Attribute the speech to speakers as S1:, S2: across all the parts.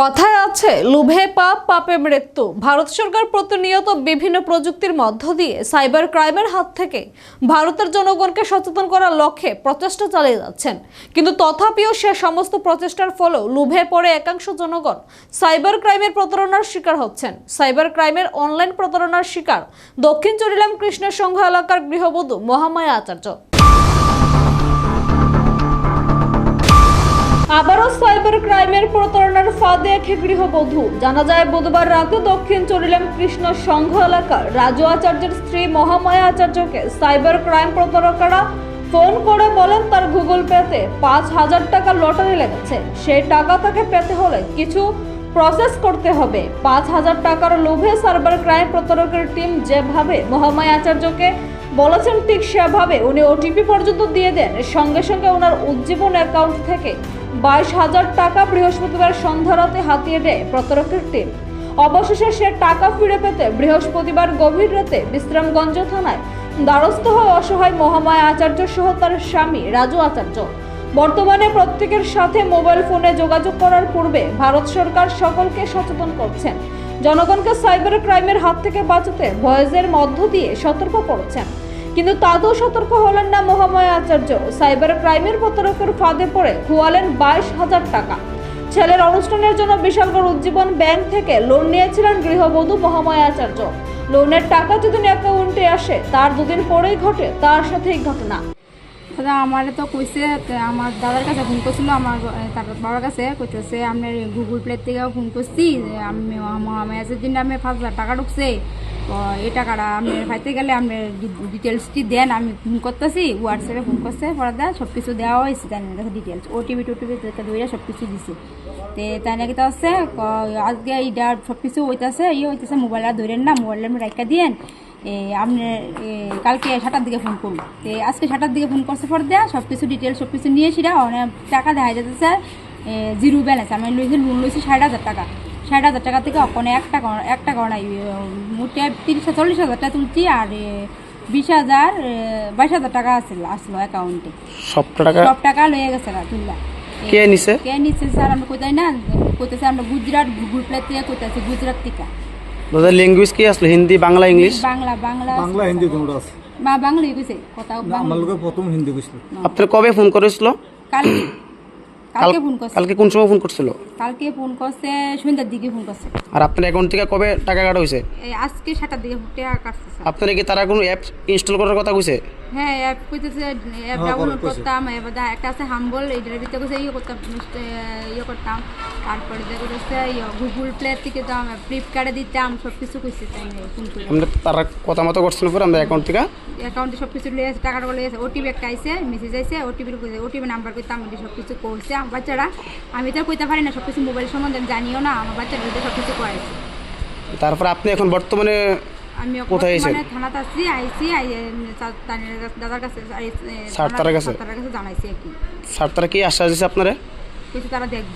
S1: কথায় আছে, লোভে পাপ, পাপে মৃত্যু। ভারত সরকার প্রতিনিয়ত বিভিন্ন প্রযুক্তির মধ্য দিয়ে সাইবার ক্রাইমের হাত থেকে ভারতের জনগণকে সচেতন করার লক্ষ্যে প্রচেষ্টা চালিয়ে যাচ্ছেন। কিন্তু তথাপিও সে সমস্ত প্রচেষ্টার ফলেও লোভে পড়ে একাংশ জনগণ সাইবার ক্রাইমের প্রতারণার শিকার হচ্ছেন। সাইবার ক্রাইমের অনলাইন প্রতারণার শিকার দক্ষিণ চরিলাম কৃষ্ণের সংঘ এলাকার গৃহবধূ মহামায়া আচার্য। আবারও সাইবার ক্রাইমের প্রতারণার ফাঁদে একটি গৃহবধূ। জানা যায়, বুধবার রাতে দক্ষিণ চরিলাম কৃষ্ণ সংঘ এলাকার রাজু আচার্যের স্ত্রী মহামায়া আচার্যকে সাইবার ক্রাইম প্রতারকরা ফোন করে বলেন, তার গুগল পেতে পাঁচ হাজার টাকা লটারি লেগেছে। সেই টাকা তাকে পেতে হলে কিছু প্রসেস করতে হবে। পাঁচ হাজার টাকার লোভে সাইবার ক্রাইম প্রতারকের টিম যেভাবে মহামায়া আচার্যকে বলেছেন, ঠিক সেভাবে উনি ওটিপি পর্যন্ত দিয়ে দেন। সঙ্গে সঙ্গে ওনার উজ্জীবন অ্যাকাউন্ট থেকে বাইশ হাজার টাকা বৃহস্পতিবার সন্ধ্যা রাতে হাতিয়ে দেয় প্রতারকের টিম। অবশেষে সে টাকা ফিরে পেতে বৃহস্পতিবার গভীর রাতে বিশ্রামগঞ্জ থানায় দ্বারস্থ হয়ে অসহায় মহামায়া আচার্য সহ তার স্বামী রাজু আচার্য। বর্তমানে প্রত্যেকের সাথে মোবাইল ফোনে যোগাযোগ করার পূর্বে ভারত সরকার সকলকে সচেতন করছেন। জনগণকে সাইবার ক্রাইমের হাত থেকে বাঁচাতে ভয়েসের মধ্য দিয়ে সতর্ক করছেন। কিন্তু তাতেও সতর্ক হলেন না মহামায়া আচার্য। সাইবার ক্রাইমের প্রতারকের ফাঁদে পড়ে খুয়ালেন বাইশ হাজার টাকা। ছেলের অনুষ্ঠানের জন্য বিশালগড় উজ্জীবন ব্যাংক থেকে লোন নিয়েছিলেন গৃহবধূ মহামায়া আচার্য। লোনের টাকা যদি অ্যাকাউন্টে আসে, তার দুদিন পরেই ঘটে তার সাথে ঘটনা।
S2: দাদা, আমার তো কইছে, আমার দাদার কাছে ফোন করছিল, আমার ব- তার বাবার কাছে। কইতেছে আপনার গুগল প্লে থেকে ফোন করছি আমি আমি আজের দিন আমি পাঁচ হাজার টাকা ঢুকছে। তো এই টাকাটা আপনি পাইতে গেলে আপনি ডিটেলসটি দেন? আমি ফোন করতেছি হোয়াটসঅ্যাপে ফোন করছে, পরে দেয় সব কিছু দেওয়া হয়েছে তাই কাছে ডিটেলস ওটিপি টোটিপি ধরে সব কিছু দিছে তে তাই নাকি তো আছে আজকে এইটা সব কিছু হইতেছে ইয়ে হইতেছে মোবাইলটা ধরেন না মোবাইলটা আমি রাখা দিয়েন আপনি কালকে সাতটার দিকে ফোন করুন। তো আজকে সাতটার দিকে ফোন করছে, পর দেয়া সব কিছু ডিটেলস সব কিছু নিয়ে অনেক টাকা দেখা যাচ্ছে জিরো ব্যালেন্স আমি লইছি লোন লইছি ষাট হাজার টাকা। ষাট হাজার টাকা থেকে ওখানে একটা টাকা এক টাকা নাই মোটে তিরিশ চল্লিশ হাজার টাকা তুলছি আর বিশ হাজার বাইশ হাজার টাকা আসছিল আসলো অ্যাকাউন্টে
S3: সব টাকা?
S2: সব টাকা লয়ে গেছে না তুললা।
S3: কে নিছে?
S2: কে নিচ্ছে স্যার আমরা কোথায় না কোথায় আমরা গুজরাট গুগল প্লে থেকে কোথায় গুজরাট থেকে।
S3: দাদা ল্যাঙ্গুয়েজ কি আসলো? হিন্দি বাংলা ইংলিশ?
S2: বাংলা বাংলা
S4: বাংলা হিন্দি দুটো আছে।
S2: বা বাংলা কইছে কথা বাংলা
S4: প্রথম হিন্দি বুঝলো
S3: আপনার কবে ফোন করেছিল?
S2: কালকে। কালকে ফোন করছে।
S3: কালকে কোন সময় ফোন করছিল?
S2: কালকে ফোন করছে সন্ধ্যার দিকে ফোন করছে।
S3: আর আপনার অ্যাকাউন্ট থেকে কবে টাকা কাটা হয়েছে?
S2: এই আজকে সাতটার দিকে টাকা কাটছে।
S3: আপনার কি তারা কোনো অ্যাপ ইনস্টল করার কথা কইছে?
S2: হ্যাঁ অ্যাপ কইতেছে অ্যাপ ডাউনলোড করতাম এবার একটা আছে হাম্বল এইটার ভিতরে কইছে ইয়ে করতাম ইয়ে করতাম। তারপরে দেখো হচ্ছে গুগল প্লে থেকে দাম ফ্লিপকার্টে দিতাম সব কিছু কইছে তাই ফোন করে
S3: আমরা তারা কথা মতো করছিল পরে আমরা অ্যাকাউন্ট থেকে।
S2: অ্যাকাউন্টে সব কিছু লিয়ে আছে টাকাটা লিয়ে আছে ওটিপি একটা আইছে মেসেজ আইছে ওটিপির কইছে ওটিপি নাম্বার কইতাম আমি সব কিছু করছে আমার বাচ্চারা আমি তো কইতে পারি না সব কিছু মোবাইল সম্বন্ধে জানিও না আমার বাচ্চারা সব কিছু করাইছে
S3: তারপর আপনি এখন বর্তমানে
S2: আমি
S3: কোথায় আইছেন?
S2: মানে থানাতে আসছি দাদার কাছে
S3: স্যার তার কাছে?
S2: তার কাছে জানাইছি আর কি।
S3: স্যার তারা কি আশ্বাস আপনারা?
S2: কিছু তারা দেখব।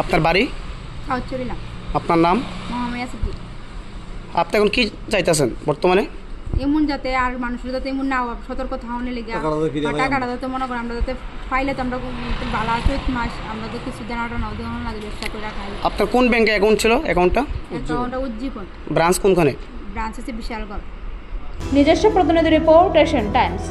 S3: আপনার বাড়ি?
S2: না।
S3: আপনার নাম?
S2: মহামায়া
S3: আপনি এখন কি চাইতেছেন বর্তমানে?
S2: এমন যাতে আর মানুষের যাতে এমন না সতর্ক থাউনে লেগে টাকাটা যাতে মনে করেন আমরা যাতে পাইলে তো আমরা ভালো চৈত মাস আমরা তো কিছু দেনাটা না দেওয়া লাগে ব্যবসা করে খাই।
S3: আপনার কোন ব্যাংকে অ্যাকাউন্ট ছিল অ্যাকাউন্টটা
S2: অ্যাকাউন্টটা উজ্জীবন।
S3: ব্রাঞ্চ কোনখানে?
S2: ব্রাঞ্চ আছে বিশালগড়
S1: নিজস্ব প্রতিনিধি রিপোর্ট এশিয়ান টাইমস।